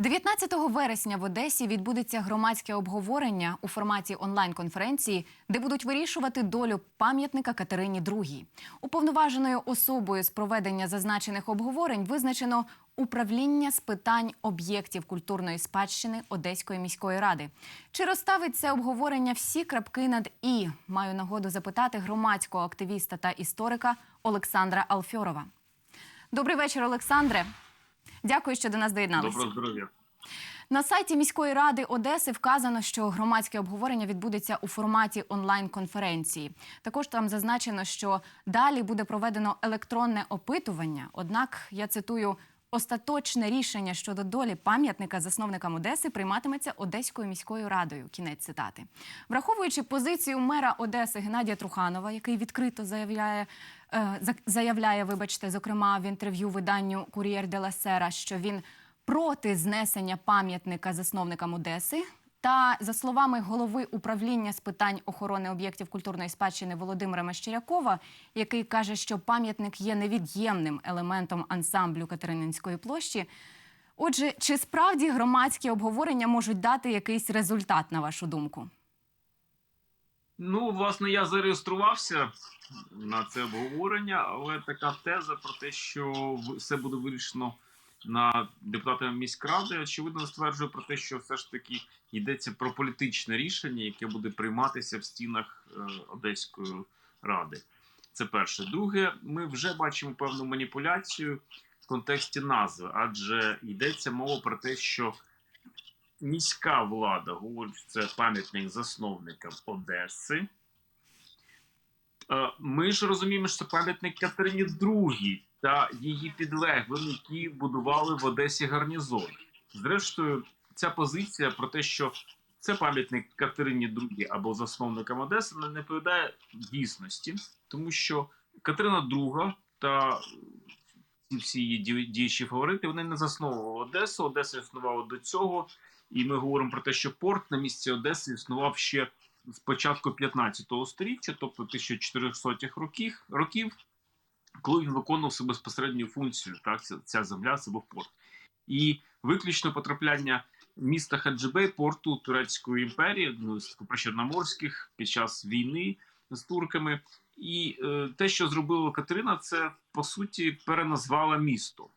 19 вересня в Одесі відбудеться громадське обговорення у форматі онлайн-конференції, де будуть вирішувати долю пам'ятника Катерині II. Уповноваженою особою з проведення зазначених обговорень визначено управління з питань об'єктів культурної спадщини Одеської міської ради. Чи розставить це обговорення всі крапки над і? Маю нагоду запитати громадського активіста та історика Олександра Алфьорова. Добрий вечір, Олександре. Дякую, що до нас доєдналися. Доброго здоров'я. На сайті міської ради Одеси вказано, що громадське обговорення відбудеться у форматі онлайн-конференції. Також там зазначено, що далі буде проведено електронне опитування. Однак я цитую. Остаточне рішення щодо долі пам'ятника засновникам Одеси прийматиметься Одеською міською радою. Кінець цитати, враховуючи позицію мера Одеси Геннадія Труханова, який відкрито заявляє, за- заявляє, вибачте, зокрема в інтерв'ю виданню Кур'єр де ла Сера, що він проти знесення пам'ятника засновникам Одеси. Та за словами голови управління з питань охорони об'єктів культурної спадщини Володимира Мещерякова, який каже, що пам'ятник є невід'ємним елементом ансамблю Катерининської площі. Отже, чи справді громадські обговорення можуть дати якийсь результат, на вашу думку? Ну, власне, я зареєструвався на це обговорення, але така теза про те, що все буде вирішено на депутатами міськради, очевидно, стверджує про те, що все ж таки йдеться про політичне рішення, яке буде прийматися в стінах е, Одеської ради. Це перше. Друге, ми вже бачимо певну маніпуляцію в контексті назви, адже йдеться мова про те, що міська влада говорить, це пам'ятник засновникам Одеси. Е, Ми ж розуміємо, що пам'ятник Катерині II та її підлеглим, які будували в Одесі гарнізон. Зрештою, ця позиція про те, що це пам'ятник Катерині II або засновникам Одеси, не відповідає дійсності, тому що Катерина II та всі її ді- діючі фаворити вони не засновували Одесу. Одеса існувала до цього. І ми говоримо про те, що порт на місці Одеси існував ще з початку 15 століття, тобто 1400-х років, років, коли він виконував себе безпосередню функцію. Так, ця земля це був порт. І виключно потрапляння міста Хаджибей, порту Турецької імперії, ну, з причорноморських під час війни з турками. І е, те, що зробила Катерина, це по суті переназвала місто.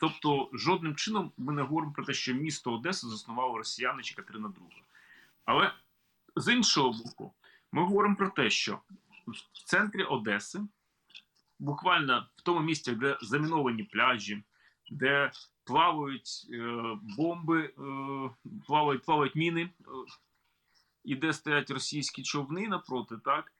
Тобто, жодним чином ми не говоримо про те, що місто Одеса заснували росіяни чи Катерина II. Але з іншого боку, ми говоримо про те, що в центрі Одеси, буквально в тому місці, де заміновані пляжі, де плавають е, бомби, е, плавають, плавають міни, е, і де стоять російські човни напроти, так.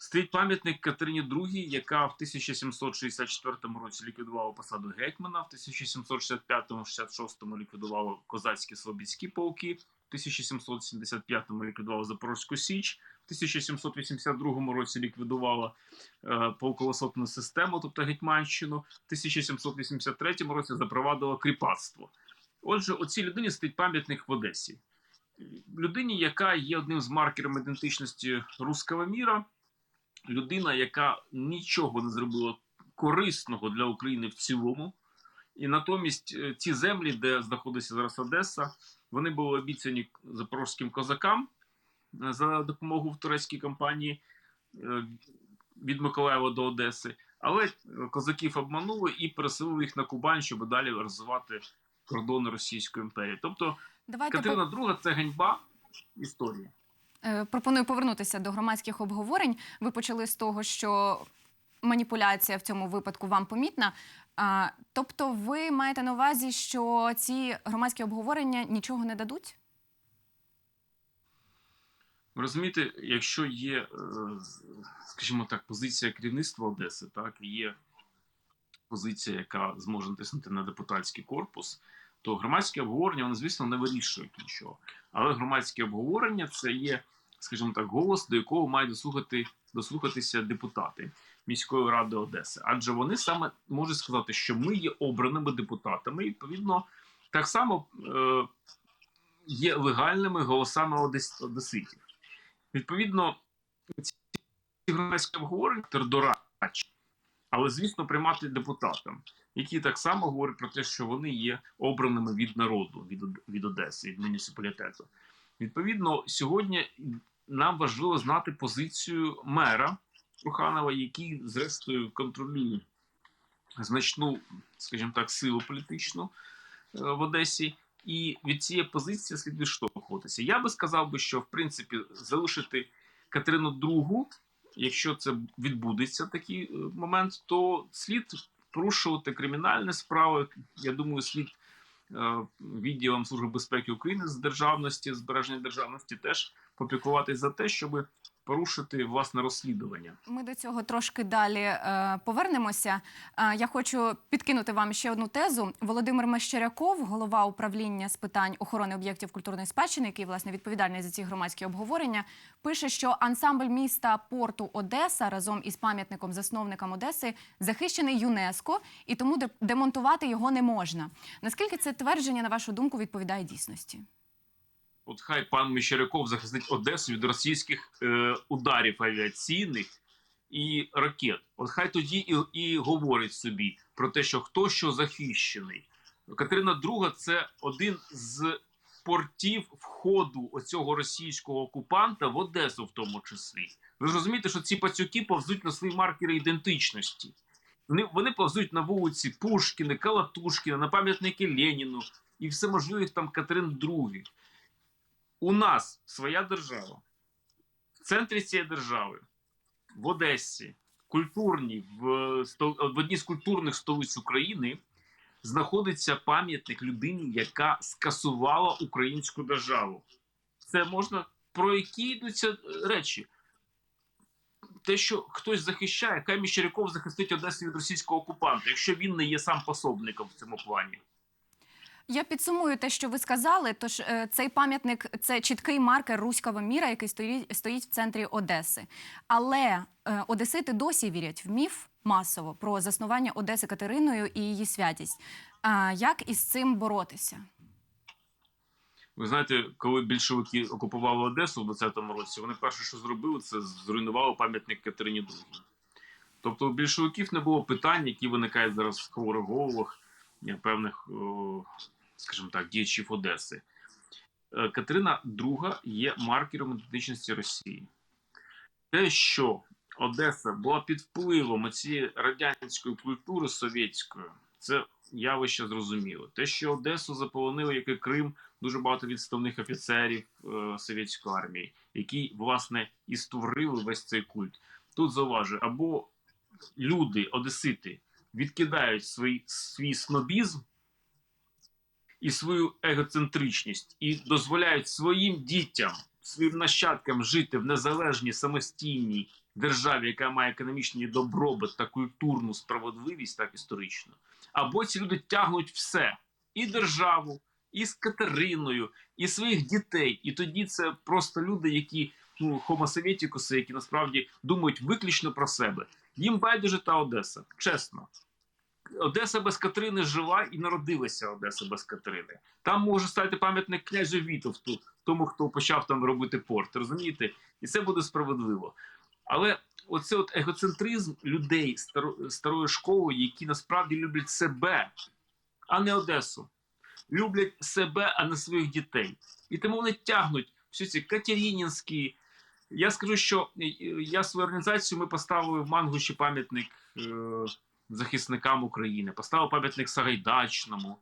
Стоїть пам'ятник Катерині II, яка в 1764 році ліквідувала посаду гетьмана, в 1765-66 ліквідувала козацькі слобідські полки, в 1775-му ліквідувала Запорозьку Січ, в 1782 році ліквідувала е, полковосотну систему, тобто Гетьманщину, в 1783 році запровадила кріпацтво. Отже, оцій людині стоїть пам'ятник в Одесі. Людині, яка є одним з маркерів ідентичності руського міра, людина, яка нічого не зробила корисного для України в цілому. І натомість е, ці землі, де знаходиться зараз Одеса, вони були обіцяні запорозьким козакам е, за допомогу в турецькій компанії е, від Миколаєва до Одеси. Але козаків обманули і переселили їх на Кубань, щоб далі розвивати кордони Російської імперії. Тобто Давайте по- Катерина II – це ганьба історії. Е, Пропоную повернутися до громадських обговорень. Ви почали з того, що маніпуляція в цьому випадку вам помітна. Тобто, ви маєте на увазі, що ці громадські обговорення нічого не дадуть? Розумієте, якщо є, е, скажімо так, позиція керівництва Одеси, так є позиція, яка зможе натиснути на депутатський корпус, то громадське обговорення, воно, звісно, не вирішують нічого. Але громадське обговорення це є, скажімо так, голос, до якого мають дослухати, дослухатися депутати міської ради Одеси. Адже вони саме можуть сказати, що ми є обраними депутатами, і відповідно так само е, є легальними голосами одес- одеситів. Відповідно, ці громадські обговорення дорадчі, але звісно, приймати депутатам. які так само говорять про те, що вони є обраними від народу, від, від Одеси, від муніципалітету. Відповідно, сьогодні нам важливо знати позицію мера Труханова, який, зрештою, контролює значну, скажімо так, силу політичну е, в Одесі. І від цієї позиції слід відштовхуватися. Я би сказав би, що в принципі залишити Катерину II, якщо це відбудеться такий е, момент, то слід порушувати кримінальні справи. Я думаю, слід е, відділам Служби безпеки України з державності, збереження державності теж попіклуватись за те, щоб порушити власне розслідування. Ми до цього трошки далі е, повернемося. Е, я хочу підкинути вам ще одну тезу. Володимир Мещеряков, голова управління з питань охорони об'єктів культурної спадщини, який власне відповідальний за ці громадські обговорення, пише, що ансамбль міста порту Одеса разом із пам'ятником засновникам Одеси захищений ЮНЕСКО, і тому де- демонтувати його не можна. Наскільки це твердження, на вашу думку, відповідає дійсності? От хай пан Мещеряков захистить Одесу від російських е, ударів авіаційних і ракет. От хай тоді і, і говорить собі про те, що хто що захищений. Катерина II – це один з портів входу оцього російського окупанта в Одесу, в тому числі. Ви ж розумієте, що ці пацюки повзуть на свої маркери ідентичності. Вони, вони повзуть на вулиці Пушкіна, Калатушкіна, на пам'ятники Леніну і все можливих там Катерин II. У нас своя держава. В центрі цієї держави, в Одесі, культурній, в, сто- в одній з культурних столиць України знаходиться пам'ятник людині, яка скасувала українську державу. Це можна про які йдуться е, речі? Те, що хтось захищає, хай Міщеряков захистить Одесу від російського окупанта, якщо він не є сам пособником в цьому плані. Я підсумую те, що ви сказали. Тож е, цей пам'ятник це чіткий маркер руського міра, який стоїть, стоїть в центрі Одеси. Але е, одесити досі вірять в міф масово про заснування Одеси Катериною і її святість. А як із цим боротися? Ви знаєте, коли більшовики окупували Одесу в 20-му році, вони перше, що зробили, це зруйнували пам'ятник Катерині II. Тобто у більшовиків не було питань, які виникають зараз в хворих головах е, певних, скажімо так, діячів Одеси. Е, Катерина II є маркером ідентичності Росії. Те, що Одеса була під впливом цієї радянської культури совєтської, це явище зрозуміло. Те, що Одесу заполонили, як і Крим, дуже багато відставних офіцерів е, совєтської армії, які власне і створили весь цей культ. Тут зауважую, або люди, одесити, відкидають свій, свій снобізм і свою егоцентричність, і дозволяють своїм дітям, своїм нащадкам жити в незалежній самостійній державі, яка має економічний добробут та культурну справедливість, так історично. Або ці люди тягнуть все і державу, і з Катериною, і своїх дітей. І тоді це просто люди, які ну хомосовєтікуси, які насправді думають виключно про себе. Їм байдуже та Одеса, чесно. Одеса без Катерини жила і народилася Одеса без Катерини. Там може стати пам'ятник князю Вітовту, тому хто почав там робити порт. Розумієте? І це буде справедливо. Але оце от егоцентризм людей старо- старої школи, які насправді люблять себе, а не Одесу. Люблять себе, а не своїх дітей. І тому вони тягнуть всі ці Катеринінські. Я скажу, що е, я свою організацію ми поставили в Мангуші пам'ятник е, захисникам України, поставив пам'ятник Сагайдачному.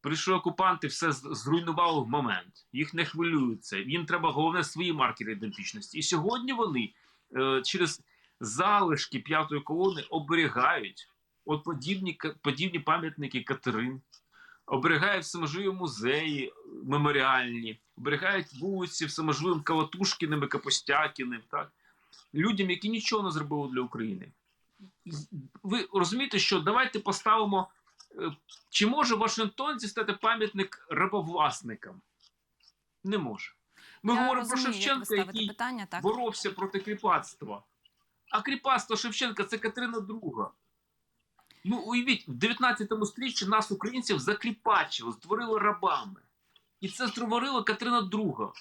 Прийшли окупанти, все з- зруйнували в момент. Їх не хвилюється. Їм треба головне свої маркери ідентичності. І сьогодні вони е, через залишки п'ятої колони оберігають от подібні, подібні пам'ятники Катерин, оберігають всеможливі музеї меморіальні, оберігають вулиці всеможливим Калатушкіним і Капустякіним, так? людям, які нічого не зробили для України. Ви розумієте, що давайте поставимо. е, Чи може в Вашингтонці стати пам'ятник рабовласникам? Не може. Ми Я говоримо про розумію, ви Шевченка, який питання, так. боровся проти кріпацтва. А кріпацтво Шевченка це Катерина II. Ну, уявіть, в 19 сторіччі нас, українців, закріпачили, створили рабами. І це створила Катерина II.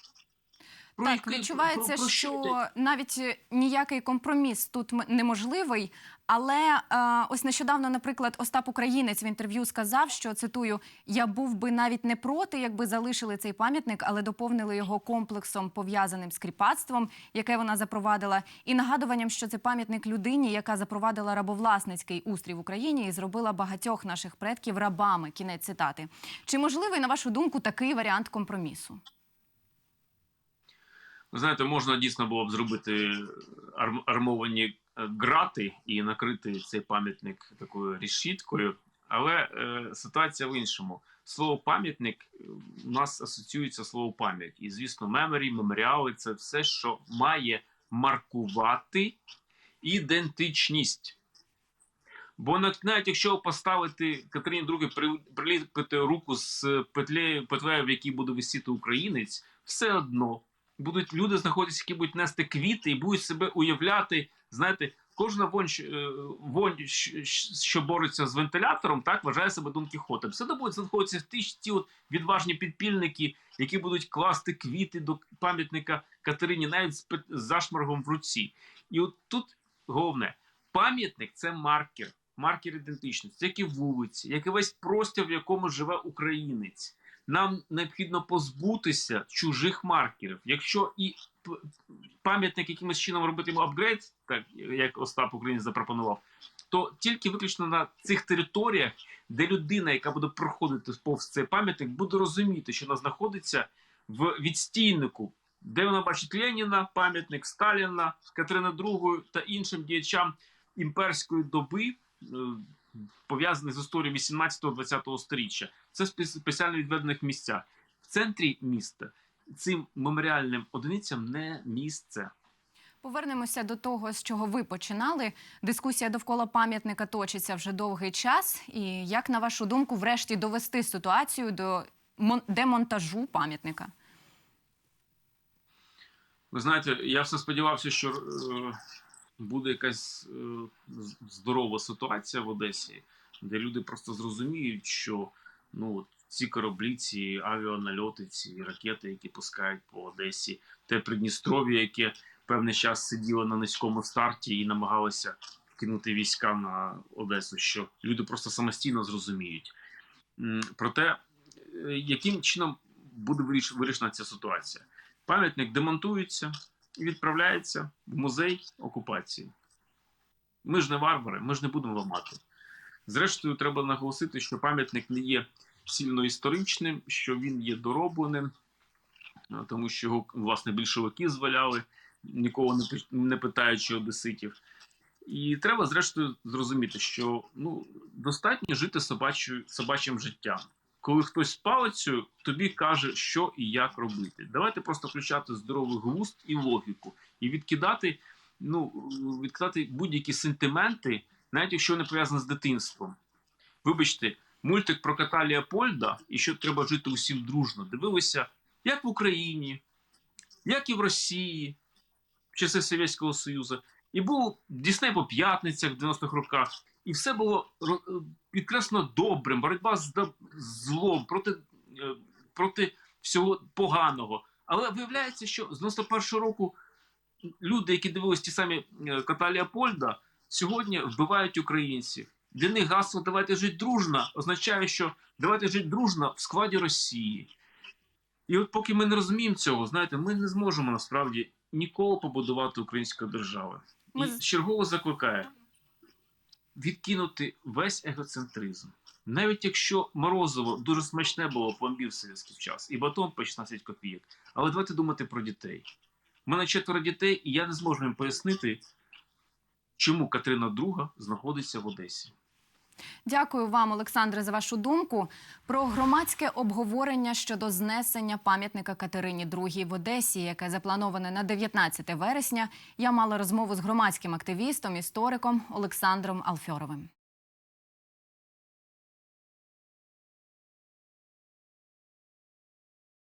Про так, який- відчувається, про- про що йде? навіть е, ніякий компроміс тут неможливий. Але е, ось нещодавно, наприклад, Остап Українець в інтерв'ю сказав, що цитую: я був би навіть не проти, якби залишили цей пам'ятник, але доповнили його комплексом пов'язаним з кріпацтвом, яке вона запровадила, і нагадуванням, що це пам'ятник людині, яка запровадила рабовласницький устрій в Україні і зробила багатьох наших предків рабами. Кінець цитати. Чи можливий, на вашу думку, такий варіант компромісу? Ви знаєте, можна дійсно було б зробити арм- армовані е, грати і накрити цей пам'ятник такою рішіткою. Але е, ситуація в іншому. Слово пам'ятник е, у нас асоціюється слово пам'ять. І, звісно, меморі, меморіали це все, що має маркувати ідентичність. Бо навіть якщо поставити Катерині при- приліпити руку з петлею, петлею, в якій буде висіти українець, все одно будуть люди знаходитися, які будуть нести квіти і будуть себе уявляти. Знаєте, кожна вонь, е, вонь, щ- що бореться з вентилятором, так вважає себе Дон Кіхотом. Все будуть знаходитися ті, ті от відважні підпільники, які будуть класти квіти до пам'ятника Катерині, навіть з зашморгом в руці. І от тут головне: пам'ятник це маркер, маркер ідентичності, як і вулиці, як і весь простір, в якому живе українець. Нам необхідно позбутися чужих маркерів. Якщо і пам'ятник якимось чином робити йому апгрейд, так як Остап Українець запропонував, то тільки виключно на цих територіях, де людина, яка буде проходити повз цей пам'ятник, буде розуміти, що вона знаходиться в відстійнику, де вона бачить Леніна, пам'ятник Сталіна, Катерини II та іншим діячам імперської доби, пов'язаних з історією 18-20 сторіччя. Це спеціально відведених місцях. В центрі міста цим меморіальним одиницям не місце. Повернемося до того, з чого ви починали. Дискусія довкола пам'ятника точиться вже довгий час. І як на вашу думку, врешті довести ситуацію до мон- демонтажу пам'ятника? Ви знаєте, я все сподівався, що е, буде якась е, здорова ситуація в Одесі, де люди просто зрозуміють, що ну ці кораблі, ці авіанальоти, ці ракети, які пускають по Одесі, те Придністров'я, яке певний час сиділо на низькому старті і намагалося кинути війська на Одесу, що люди просто самостійно зрозуміють. Проте, е, яким чином буде виріш- вирішена ця ситуація? Пам'ятник демонтується відправляється в музей окупації. Ми ж не варвари, ми ж не будемо ламати. Зрештою, треба наголосити, що пам'ятник не є сильно історичним, що він є доробленим, тому що його власне більшовики зваляли, нікого не, питаючи одеситів. І треба, зрештою, зрозуміти, що ну, достатньо жити собачим життям. Коли хтось з палицею тобі каже, що і як робити. Давайте просто включати здоровий глузд і логіку, і відкидати, ну, відкидати будь-які сентименти, навіть якщо вони пов'язані з дитинством. Вибачте, мультик про кота Леопольда і що треба жити усім дружно. Дивилися як в Україні, як і в Росії, в часи Совєтського Союзу. І був Дісней по п'ятницях в 90-х роках. І все було ро- підкреслено добрим, боротьба з злом проти, е, проти всього поганого. Але виявляється, що з 91-го року люди, які дивились ті самі е, кота Леопольда, сьогодні вбивають українців. Для них гасло Давайте жити дружно означає, що давайте жити дружно в складі Росії. І от поки ми не розуміємо цього, знаєте, ми не зможемо насправді ніколи побудувати українську державу. Ми І чергово закликає відкинути весь егоцентризм. Навіть якщо Морозово дуже смачне було пломбі в совєтський час, і батон по 16 копійок. Але давайте думати про дітей. У мене четверо дітей, і я не зможу їм пояснити, чому Катерина II знаходиться в Одесі. Дякую вам, Олександре, за вашу думку. Про громадське обговорення щодо знесення пам'ятника Катерині II в Одесі, яке заплановане на 19 вересня. Я мала розмову з громадським активістом, істориком Олександром Алфьоровим.